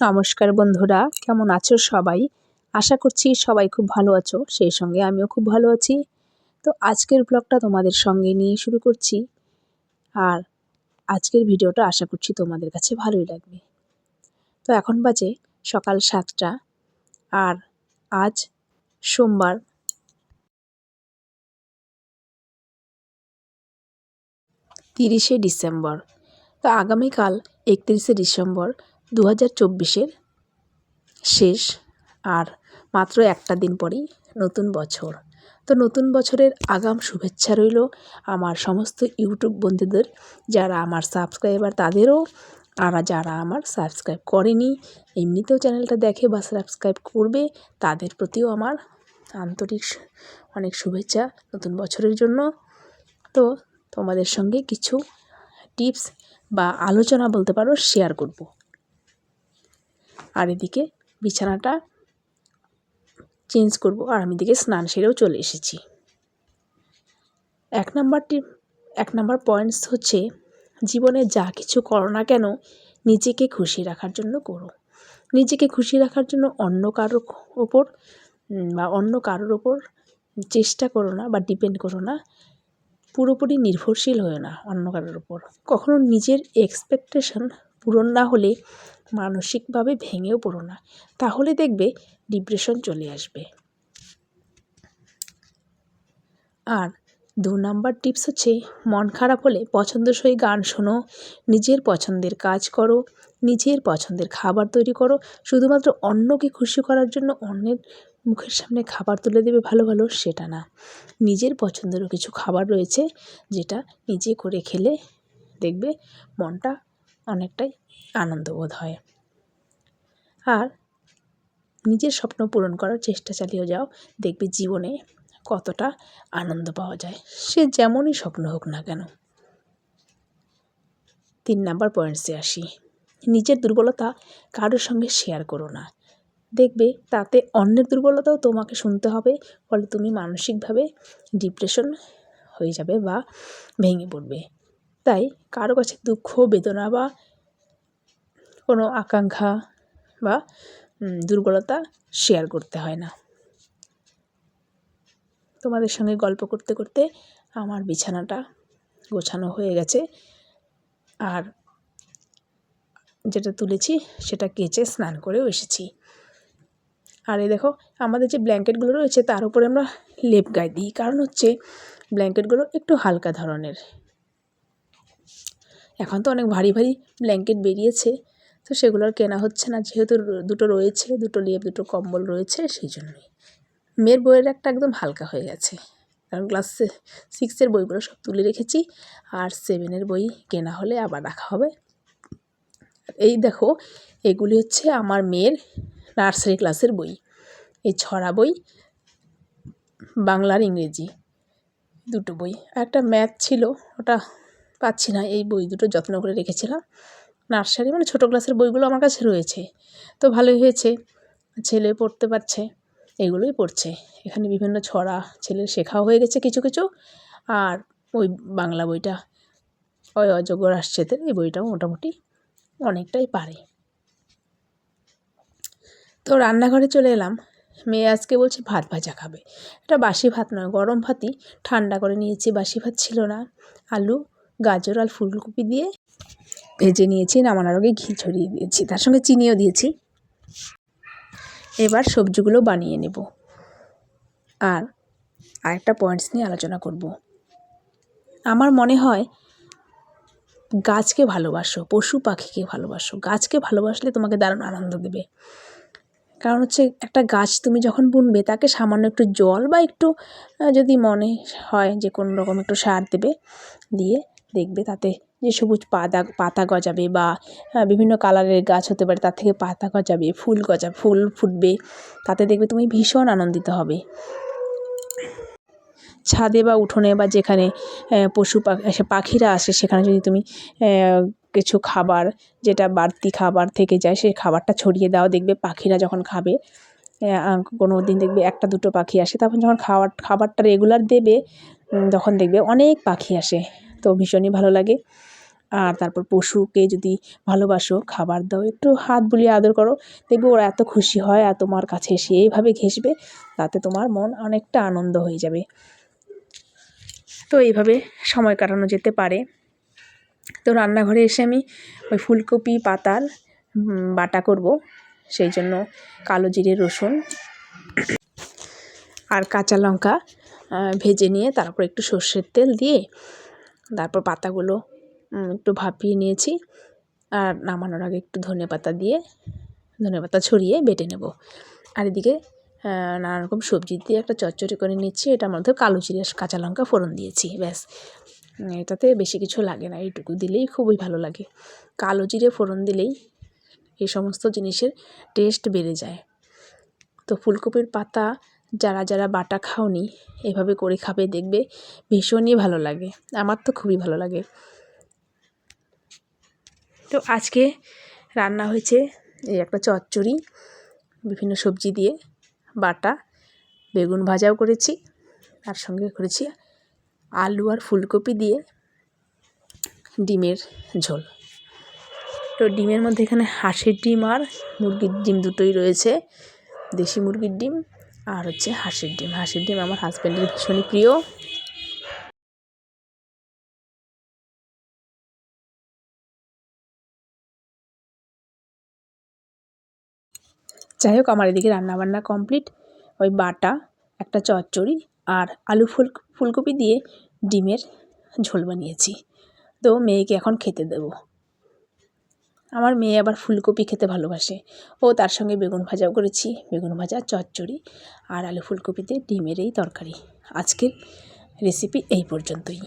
নমস্কার বন্ধুরা, কেমন আছো সবাই? আশা করছি সবাই খুব ভালো আছো, সেই সঙ্গে আমিও খুব ভালো আছি। তো আজকের ব্লগটা তোমাদের সঙ্গে নিয়ে শুরু করছি। আর আজকের ভিডিওটা আশা করছি তোমাদের কাছে ভালোই লাগবে। তো এখন বাজে সকাল সাতটা, আর আজ সোমবার। তিরিশে ডিসেম্বর। তো আগামীকাল একত্রিশে ডিসেম্বর দু হাজার চব্বিশের শেষ আর মাত্র একটা দিন পরেই নতুন বছর। তো নতুন বছরের আগাম শুভেচ্ছা রইল আমার সমস্ত ইউটিউব বন্ধুদের, যারা আমার সাবস্ক্রাইবার তাদেরও, আর যারা আমার সাবস্ক্রাইব করেনি, এমনিতেও চ্যানেলটা দেখে বা সাবস্ক্রাইব করবে, তাদের প্রতিও আমার আন্তরিক অনেক শুভেচ্ছা নতুন বছরের জন্য। তো তোমাদের সঙ্গে কিছু টিপস বা আলোচনা বলতে পারো শেয়ার করব। আর এদিকে বিছানাটা চেঞ্জ করব। আর আমি দিকে স্নান সেরেও চলে এসেছি। এক নাম্বারটি এক নাম্বার পয়েন্টস হচ্ছে জীবনে যা কিছু করো না কেন, নিজেকে খুশি রাখার জন্য করো। নিজেকে খুশি রাখার জন্য অন্য কারোর ওপর বা অন্য কারোর ওপর চেষ্টা করো না বা ডিপেন্ড করো না। পুরোপুরি নির্ভরশীল হয়ে না অন্য কারোর ওপর। কখনো নিজের এক্সপেকটেশন পূরণ না হলে মানসিকভাবে ভেঙেও পড়ো না। তাহলে দেখবে ডিপ্রেশন চলে আসবে। আর দু নাম্বার টিপস হচ্ছে, মন খারাপ হলে পছন্দসই গান শোনো, নিজের পছন্দের কাজ করো, নিজের পছন্দের খাবার তৈরি করো, শুধুমাত্র অন্যকে খুশি করার জন্য অন্যের মুখের সামনে খাবার তুলে দেবে ভালো ভালো সেটা না। নিজের পছন্দেরও কিছু খাবার রয়েছে, যেটা নিজে করে খেলে দেখবে মনটা অনেকটাই আনন্দবোধ হয়। আর নিজের স্বপ্ন পূরণ করার চেষ্টা চালিয়ে যাও, দেখবে জীবনে কতটা আনন্দ পাওয়া যায়। সে যেমনই স্বপ্ন হোক না কেন। তিন নাম্বার পয়েন্টসে আসি। নিজের দুর্বলতা কারোর সঙ্গে শেয়ার করো না। দেখবে তাতে অন্যের দুর্বলতাও তোমাকে শুনতে হবে, ফলে তুমি মানসিকভাবে ডিপ্রেশন হয়ে যাবে বা ভেঙে পড়বে। তাই কারও কাছে দুঃখ, বেদনা বা কোনো আকাঙ্ক্ষা বা দুর্বলতা শেয়ার করতে হয় না। তোমাদের সঙ্গে গল্প করতে করতে আমার বিছানাটা গোছানো হয়ে গেছে। আর যেটা তুলেছি সেটা কেচে স্নান করেও এসেছি। আর এই দেখো, আমাদের যে ব্ল্যাঙ্কেটগুলো রয়েছে তার উপরে আমরা লেপ গায়ে দিই। কারণ হচ্ছে ব্ল্যাঙ্কেটগুলো একটু হালকা ধরনের। এখন তো অনেক ভারী ভারী ব্ল্যাঙ্কেট বেরিয়েছে, তো সেগুলো আর কেনা হচ্ছে না। যেহেতু দুটো রয়েছে, দুটো লেপ, দুটো কম্বল রয়েছে, সেই জন্যই। মেয়ের বইয়ের একটা একদম হালকা হয়ে গেছে। কারণ ক্লাস সিক্সের বইগুলো সব তুলে রেখেছি, আর সেভেনের বই কেনা হলে আবার রাখা হবে। এই দেখো, এগুলি হচ্ছে আমার মেয়ের নার্সারি ক্লাসের বই। এই ছড়া বই, বাংলার ইংরেজি, দুটো বই। একটা ম্যাথ ছিল, ওটা পাচ্ছি না। এই বই দুটো যত্ন করে রেখেছিলাম। নার্সারি মানে ছোটো ক্লাসের বইগুলো আমার কাছে রয়েছে। তো ভালোই হয়েছে। ছেলে পড়তে পারছে, এগুলোই পড়ছে। এখানে বিভিন্ন ছড়া ছেলের শেখাও হয়ে গেছে কিছু কিছু। আর ওই বাংলা বইটা ওই অযোগ্য রাশছেদের এই বইটাও মোটামুটি অনেকটাই পারে। তো রান্নাঘরে চলে এলাম। মেয়ে আজকে বলছে, ভাত ভাজা খাবে। এটা বাসি ভাত নয়, গরম ভাতই। ঠান্ডা করে নিয়েছি, বাসি ভাত ছিল না। আলু গাজর আর ফুলকপি দিয়ে ভেজে নিয়েছি নামানোর আগে ঘি ছড়িয়ে দিয়েছি। তার সঙ্গে চিনিও দিয়েছি। এবার সবজিগুলো বানিয়ে নেব। আর আরেকটা পয়েন্টস নিয়ে আলোচনা করব। আমার মনে হয় গাছকে ভালোবাসো, পশু পাখিকে ভালোবাসো। গাছকে ভালোবাসলে তোমাকে দারুণ আনন্দ দেবে। কারণ হচ্ছে একটা গাছ তুমি যখন বুনবে, তাকে সামান্য একটু জল বা একটু যদি মনে হয় যে কোনো রকম একটু সার দেবে, দিয়ে দেখবে তাতে যে সবুজ পাতা পাতা গজাবে বা বিভিন্ন কালারের গাছ হতে পারে, তার থেকে পাতা গজাবে, ফুল গজা, ফুল ফুটবে, তাতে দেখবে তুমি ভীষণ আনন্দিত হবে। ছাদে বা উঠোনে বা যেখানে পশু পাখি পাখিরা আসে, সেখানে যদি তুমি কিছু খাবার, যেটা বাড়তি খাবার থেকে যায় সেই খাবারটা ছড়িয়ে দাও, দেখবে পাখিরা যখন খাবে কোনো দিন দেখবে একটা দুটো পাখি আসে, তখন যখন খাবার খাবারটা রেগুলার দেবে তখন দেখবে অনেক পাখি আসে। তো ভীষণই ভালো লাগে। আর তারপর পশুকে যদি ভালোবাসো, খাবার দাও, একটু হাত বুলিয়ে আদর করো, দেখবে ওরা এত খুশি হয় আর তোমার কাছে এসে এইভাবে ঘেঁষবে, তাতে তোমার মন অনেকটা আনন্দ হয়ে যাবে। তো এইভাবে সময় কাটানো যেতে পারে। তো রান্নাঘরে এসে আমি ওই ফুলকপি, পাতার বাটা করব। সেই জন্য কালো জিরে, রসুন আর কাঁচা লঙ্কা ভেজে নিয়ে তারপর একটু সর্ষের তেল দিয়ে তারপর পাতাগুলো একটু ভাপিয়ে নিয়েছি। আর নামানোর আগে একটু ধনে পাতা দিয়ে, ধনে পাতা ছড়িয়ে বেটে নেব। আর এদিকে নানা রকম সবজি দিয়ে একটা চচ্চড়ি করে নিচ্ছি। এটার মধ্যে কালো জিরে কাঁচা লঙ্কা ফোড়ন দিয়েছি, ব্যাস। এটাতে বেশি কিছু লাগে না, এইটুকু দিলেই খুবই ভালো লাগে। কালো জিরে ফোড়ন দিলেই এই সমস্ত জিনিসের টেস্ট বেড়ে যায়। তো ফুলকপির পাতা যারা যারা বাটা খাওনি, এভাবে করে খাবে, দেখবে ভীষণই ভালো লাগে। আমার তো খুবই ভালো লাগে। তো আজকে রান্না হয়েছে এই একটা চচ্চড়ি, বিভিন্ন সবজি দিয়ে বাটা, বেগুন ভাজাও করেছি, তার সঙ্গে করেছি আলু আর ফুলকপি দিয়ে ডিমের ঝোল। তো ডিমের মধ্যে এখানে হাঁসের ডিম আর মুরগির ডিম দুটোই রয়েছে। দেশি মুরগির ডিম আর হচ্ছে হাঁসের ডিম। হাঁসের ডিম আমার হাজব্যান্ডের ভীষণই প্রিয়। যাই হোক আমার এদিকে রান্নাবান্না কমপ্লিট ওই বাটা, একটা চচ্চড়ি আর আলু ফুল ফুলকপি দিয়ে ডিমের ঝোল বানিয়েছি। তো মেয়েকে এখন খেতে দেবো। আমার মেয়ে আবার ফুলকপি খেতে ভালোবাসে। ও তার সঙ্গে বেগুন ভাজাও করেছি। বেগুন ভাজা, চচ্চড়ি আর আলু ফুলকপিতে ডিমের এই তরকারি। আজকের রেসিপি এই পর্যন্তই।